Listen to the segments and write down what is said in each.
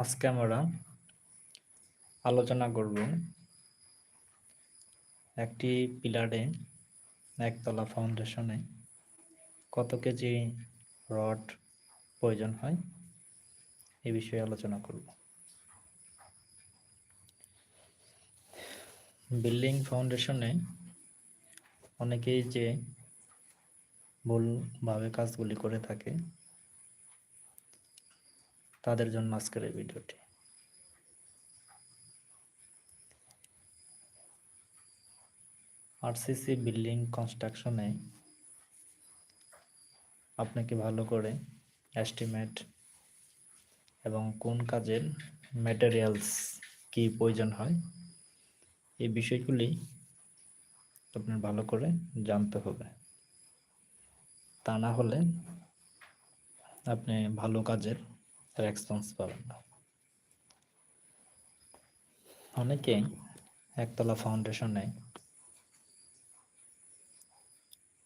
আজকে আমরা আলোচনা করব একটি পিলারে একতলা ফাউন্ডেশনে কত কেজি রড প্রয়োজন হয়, এ বিষয়ে আলোচনা করব। বিল্ডিং ফাউন্ডেশনে অনেকেই যে ভুলভাবে কাজগুলি করে থাকে তাদের জন্য আজকের এই ভিডিওটি। আরসিসি বিল্ডিং কনস্ট্রাকশনে আপনাকে ভালো করে এস্টিমেট এবং কোন কাজের ম্যাটেরিয়ালস কি প্রয়োজন হয়, এই বিষয়গুলি আপনার ভালো করে জানতে হবে। তা না হলে আপনি ভালো কাজের রেসপন্স পাবেন না অনেকেই একতলা ফাউন্ডেশনে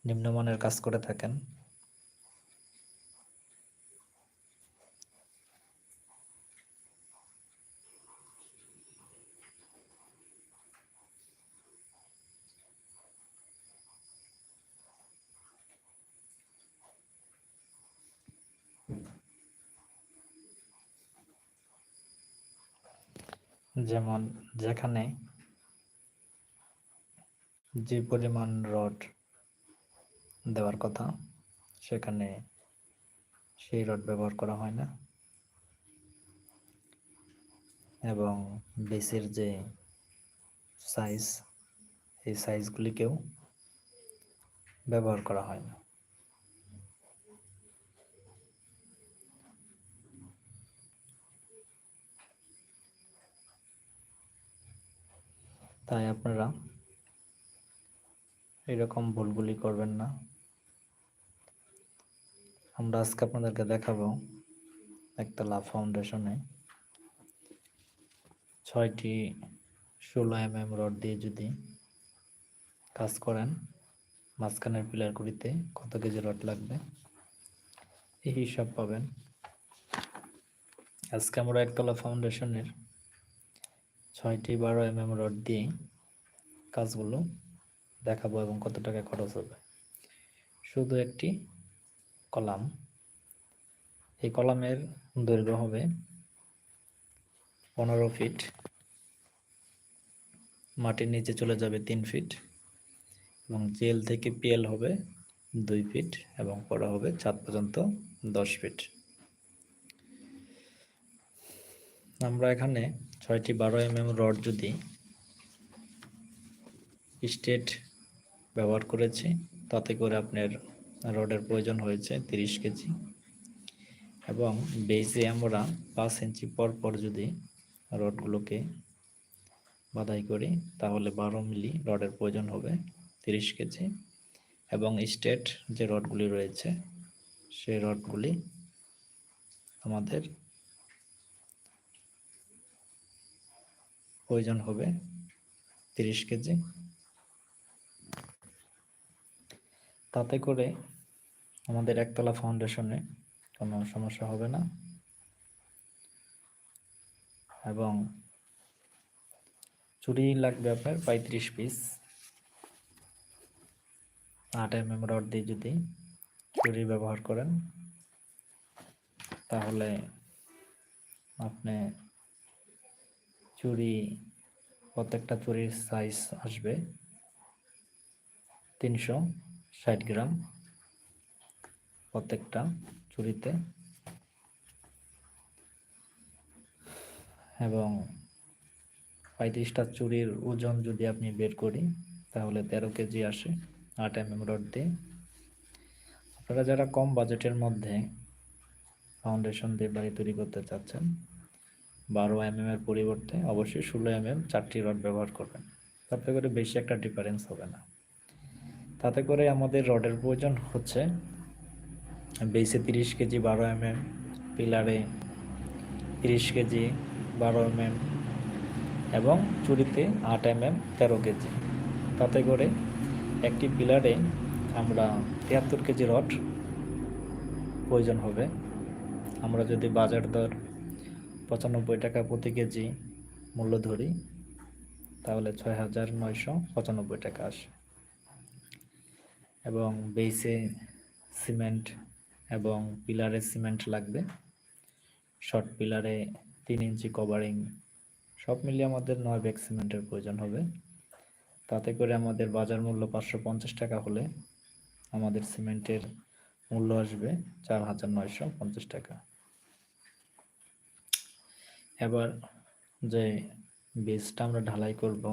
নিম্নমানের কাজ করে থাকেন। যেমন যেখানে যে পরিমাণ রড দেওয়ার কথা, সেখানে সেই রড ব্যবহার করা হয় না। এবং বেসের যে সাইজ এই সাইজগুলিকেও ব্যবহার করা হয় না। তাই আপনারা এরকম ভুলগুলি করবেন না। আমরা আজকে আপনাদেরকে দেখাবো একতলা ফাউন্ডেশনে ছয়টি ষোলো এম এম রড দিয়ে যদি কাজ করেন, মাঝখানের পিলারগুলিতে কত কেজি রড লাগবে? এই হিসাব পাবেন। আজকে আমরা একতলা ফাউন্ডেশনের ছয়টি বারো এম এম রড দিয়ে কাজগুলো দেখাবো এবং কত টাকা খরচ হবে। শুধু একটি কলাম। এই কলামের দৈর্ঘ্য হবে পনেরো ফিট। মাটির নিচে চলে যাবে তিন ফিট এবং জেল থেকে পিএল হবে দুই ফিট এবং পড়া হবে ছাদ পর্যন্ত দশ ফিট। আমরা এখানে ছয়টি বারো এম এম রড যদি স্টেট ব্যবহার করেছি, তাতে করে আপনার রডের প্রয়োজন হয়েছে তিরিশ কেজি। এবং বেজে আমরা পাঁচ ইঞ্চি পর পর যদি রডগুলোকে বাধাই করি, তাহলে বারো মিলি রডের প্রয়োজন হবে তিরিশ কেজি। এবং স্টেট যে রডগুলি রয়েছে, সেই রডগুলি আমাদের প্রয়োজন হবে তিরিশ কেজি। তাতে করে আমাদের একতলা ফাউন্ডেশনে কোনো সমস্যা হবে না। এবং চুরি লাগবে আপনার পঁয়ত্রিশ পিস। আট এম এম রড দিয়ে যদি চুরি ব্যবহার করেন, তাহলে আপনি চুরি, প্রত্যেকটা চুরির সাইজ আসবে। তিনশো ষাট গ্রাম প্রত্যেকটা চুরিতে। এবং পঁয়ত্রিশটা চুরির ওজন যদি আপনি বের করি, তাহলে তেরো কেজি আসে আট এম এম রড দিয়ে। আপনারা যারা কম বাজেটের মধ্যে ফাউন্ডেশন দিয়ে বাড়ি তৈরি করতে চাচ্ছেন বারো এম এর পরিবর্তে অবশ্যই ষোলো এম এম চারটি রড ব্যবহার করবেন। তাতে করে বেশি একটা ডিফারেন্স হবে না। তাতে করে আমাদের রডের প্রয়োজন হচ্ছে বেসে তিরিশ কেজি বারো এম এম পিলারে তিরিশ কেজি বারো এম এম এবং চুরিতে আট এম এম তেরো কেজি তাতে করে একটি পিলারে আমরা তিয়াত্তর কেজি রড প্রয়োজন হবে। আমরা যদি বাজার দর পঁচানব্বই টাকা প্রতি কেজি মূল্য ধরি, তাহলে ছয় হাজার নয়শো পঁচানব্বই টাকা আসে। এবং বেসে সিমেন্ট এবং পিলারে সিমেন্ট লাগবে। শর্ট পিলারে তিন ইঞ্চি কভারিং, সব মিলিয়ে আমাদের নয় ব্যাগ সিমেন্টের প্রয়োজন হবে। তাতে করে আমাদের বাজার মূল্য পাঁচশো পঞ্চাশ টাকা হলে আমাদের সিমেন্টের মূল্য আসবে চার হাজার নয়শো পঞ্চাশ টাকা। এবার যে বেসটা আমরা ঢালাই করব,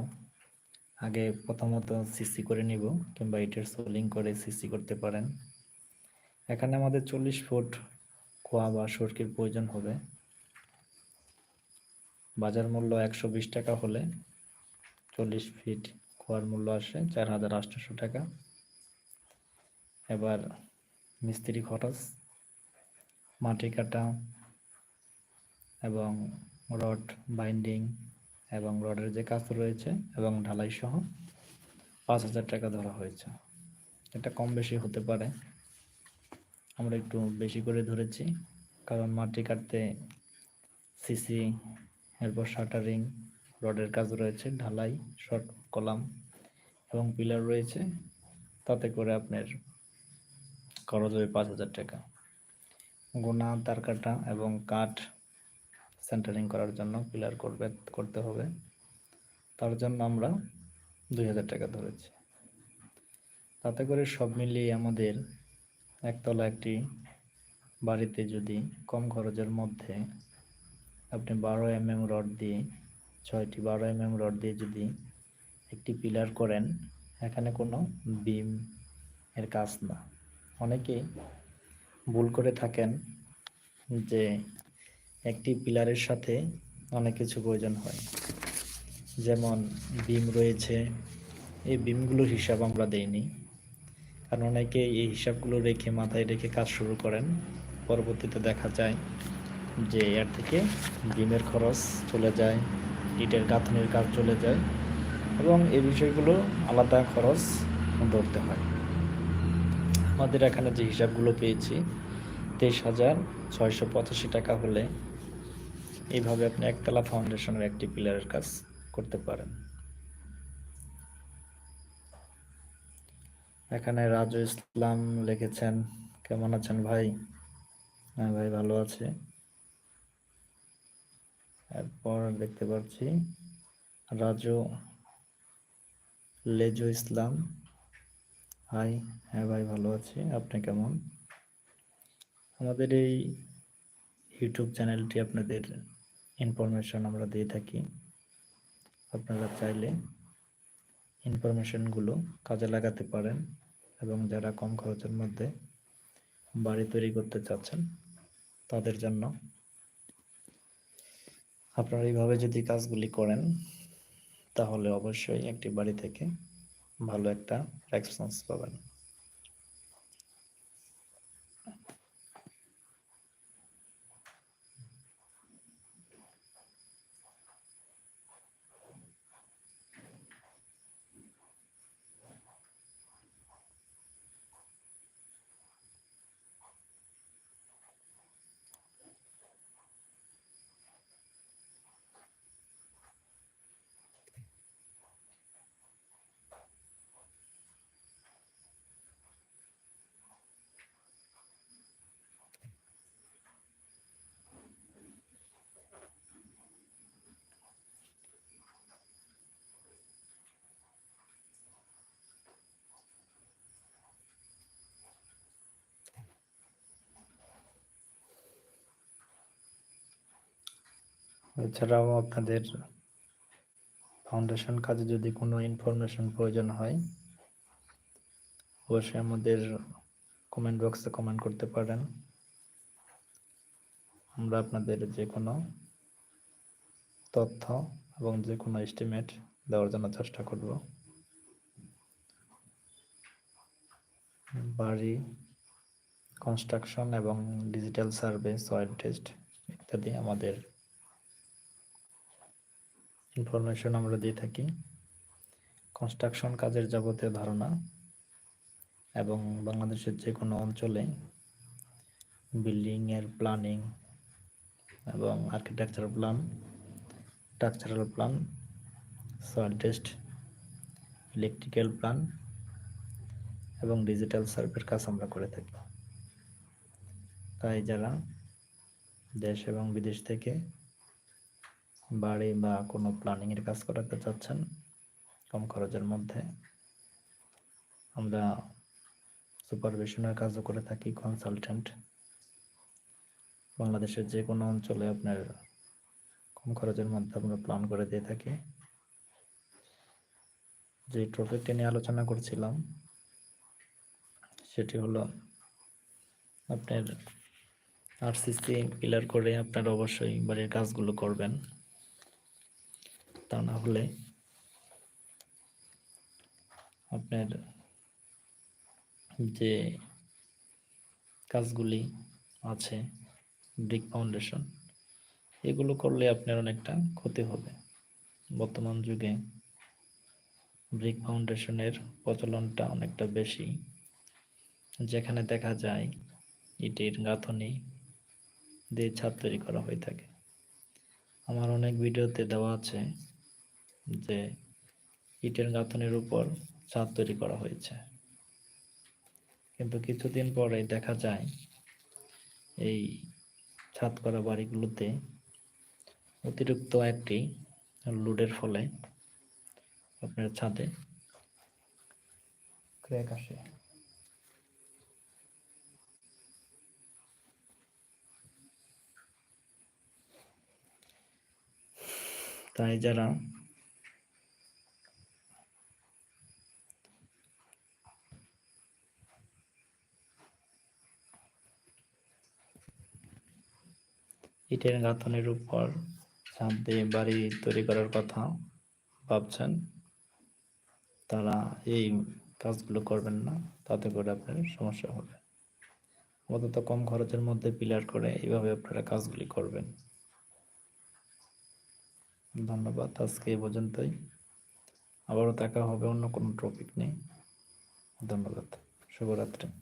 আগে প্রথমত সিসি করে নিব কিংবা ইটের সোলিং করে সিসি করতে পারেন। এখানে আমাদের চল্লিশ ফুট খোয়া বা সরকির প্রয়োজন হবে। বাজার মূল্য একশো বিশ টাকা হলে চল্লিশ ফিট খোয়ার মূল্য আসে চার হাজার আটশোশো টাকা। এবার মিস্ত্রি খরচ, মাটি কাটা এবং রড বাইন্ডিং এবং রডের যে কাজ রয়েছে এবং ঢালাই সহ পাঁচ হাজার টাকা ধরা হয়েছে। এটা কম বেশি হতে পারে। আমরা একটু বেশি করে ধরেছি, কারণ মাটি কাটতে সিসি এরপর শাটারিং, রডের কাজ রয়েছে, ঢালাই, শর্ট কলাম এবং পিলার রয়েছে। তাতে করে আপনার খরচ হবে পাঁচ হাজার টাকা। গোনা তার কাটা এবং কাঠ সেন্টারিং করার জন্য পিলার করবে, করতে হবে। তার জন্য আমরা দুই হাজার টাকা ধরেছি। তাতে করে সব মিলিয়ে আমাদের একতলা একটি বাড়িতে যদি কম খরচের মধ্যে আপনি বারো এম এম রড দিয়ে, ছয়টি বারো এম এম রড দিয়ে যদি একটি পিলার করেন, এখানে কোনো বিম এর কাজ না। অনেকেই ভুল করে থাকেন যে একটি পিলারের সাথে অনেক কিছু প্রয়োজন হয়। যেমন বিম রয়েছে, এই বিমগুলোর হিসাব আমরা দেইনি। কারণ অনেকে এই হিসাবগুলো রেখে মাথায় রেখে কাজ শুরু করেন। পরবর্তীতে দেখা যায় যে এর থেকে বিমের খরচ চলে যায়, ইটের গাঁথনির কাজ চলে যায় এবং এই বিষয়গুলো আলাদা খরচ ধরতে হয়। আমাদের এখানে যে হিসাবগুলো পেয়েছি, তেইশ হাজার ছয়শো পঁচাশি টাকা হলে এইভাবে আপনি একতলা ফাউন্ডেশনের একটি পিলারের কাজ করতে পারেন। এখানে রাজু ইসলাম লিখেছেন, কেমন আছেন ভাই? হ্যাঁ ভাই, ভালো আছে। এরপর দেখতে পাচ্ছি রাজু লেজু ইসলাম। হাই হ্যাঁ ভাই, ভালো আছি। আপনি কেমন? আমাদের এই ইউটিউব চ্যানেলটি আপনাদের ইনফরমেশন আমরা দিয়ে থাকি। আপনারা চাইলে ইনফরমেশনগুলো কাজে লাগাতে পারেন এবং যারা কম খরচের মধ্যে বাড়ি তৈরি করতে চাচ্ছেন, তাদের জন্য আপনারা এইভাবে যদি কাজগুলি করেন, তাহলে অবশ্যই একটি বাড়ি থেকে ভালো একটা রেসপন্স পাবেন। এছাড়াও আপনাদের ফাউন্ডেশন কাজে যদি কোনো ইনফরমেশন প্রয়োজন হয়, অবশ্যই আমাদের কমেন্ট বক্সে কমেন্ট করতে পারেন। আমরা আপনাদের যে কোনো তথ্য এবং যে কোনো এস্টিমেট দেওয়ার জন্য চেষ্টা করব। বাড়ি কনস্ট্রাকশন এবং ডিজিটাল সার্ভে সয়েল টেস্ট ইত্যাদি আমাদের ইনফরমেশন আমরা দিয়ে থাকি। কনস্ট্রাকশন কাজের যাবতীয় ধারণা এবং বাংলাদেশের যে কোনো অঞ্চলে বিল্ডিংয়ের প্ল্যানিং এবং architecture plan, structural plan soil test electrical plan এবং ডিজিটাল সার্ভের কাজ আমরা করে থাকি। তাই যারা দেশ এবং বিদেশ থেকে বাড়ি বা কোনো প্ল্যানিংয়ের কাজ করাতে চাচ্ছেন কম খরচের মধ্যে? আমরা সুপারভিশনের কাজও করে থাকি কনসালটেন্ট বাংলাদেশের যে কোনো অঞ্চলে আপনার কম খরচের মধ্যে আমরা প্ল্যান করে দিয়ে থাকি। যে টপিকটি নিয়ে আলোচনা করছিলাম, সেটি হলো আপনার আর আরসিসি পিলার করে আপনার অবশ্যই বাড়ির কাজগুলো করবেন। তা না হলে আপনার যে কাজগুলি আছে ব্রিক ফাউন্ডেশন এগুলো করলে আপনার অনেকটা ক্ষতি হবে। বর্তমান যুগে ব্রিক ফাউন্ডেশনের প্রচলনটা অনেকটা বেশি। যেখানে দেখা যায় ইটের গাঁথনি দিয়ে ছাদ তৈরি করা হয়ে থাকে। আমার অনেক ভিডিওতে দেওয়া আছে যে ইটের গাঁথনির উপর ছাদ তৈরি করা হয়েছে। কিন্তু কিছুদিন পরে দেখা যায়, এই ছাদ করা বাড়িগুলোতে অতিরিক্ত একটি লোডের ফলে আপনার ছাদে ক্র্যাক আসে। তাই যারা ইটের গাঁথনির উপর ছাদ দিয়ে বাড়ি তৈরি করার কথা ভাবছেন। তারা এই কাজগুলো করবেন না, তাতে করে আপনার সমস্যা হবে। অন্তত কম খরচের মধ্যে পিলার করে এইভাবে আপনারা কাজগুলি করবেন। ধন্যবাদ, আজকে এই পর্যন্তই। আবারও দেখা হবে অন্য কোনো টপিক নেই ধন্যবাদ, শুভরাত্রি।